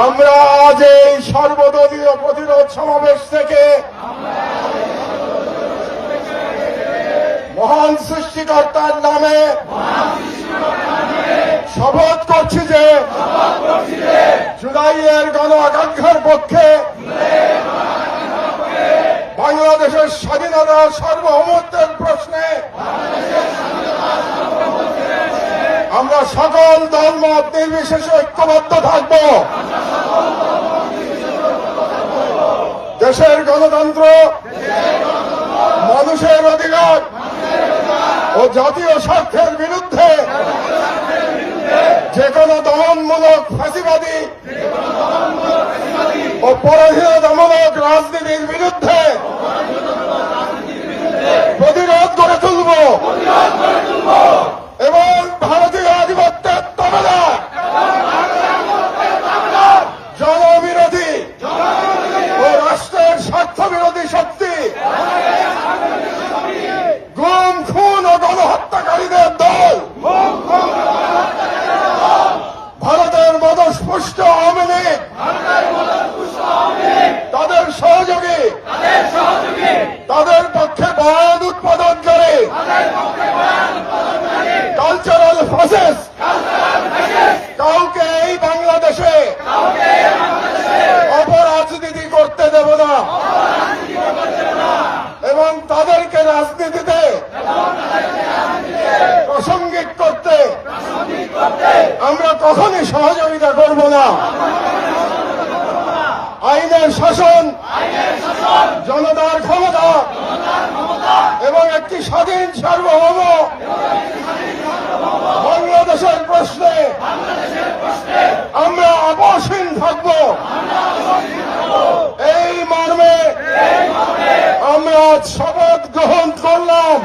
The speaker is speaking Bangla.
আমরা আজ এই সর্বদলীয় প্রতিরোধ সমাবেশ থেকে মহান সৃষ্টিকর্তার নামে শপথ করছি যে জুলাইয়ের গণ আকাঙ্ক্ষার পক্ষে বাংলাদেশের স্বাধীনতা সার্বভৌমত্বের প্রশ্নে আমরা সকল দলমত নির্বিশেষে ঐক্যবদ্ধ থাকব। দেশের গণতন্ত্র, মানুষের অধিকার ও জাতীয় স্বার্থের বিরুদ্ধে যে কোনো দমনমূলক ফাঁসিবাদী ও পরাধীনতামূলক রাজনীতির তাদের সহযোগী। তাদের পক্ষে বয়ান উৎপাদন করে। কালচারাল প্রসেস কাউকে এই বাংলাদেশে অপরাজনীতি করতে দেব না। এবং তাদেরকে রাজনীতিতে প্রাসঙ্গিক করতে কখনই সহযোগিতা করব না। আইনের শাসন, জনতার ক্ষমতা এবং একটি স্বাধীন সার্বভৌম বাংলাদেশের প্রশ্নে আমরা অবসীন থাকব। এই মর্মে আমরা শপথ গ্রহণ করলাম।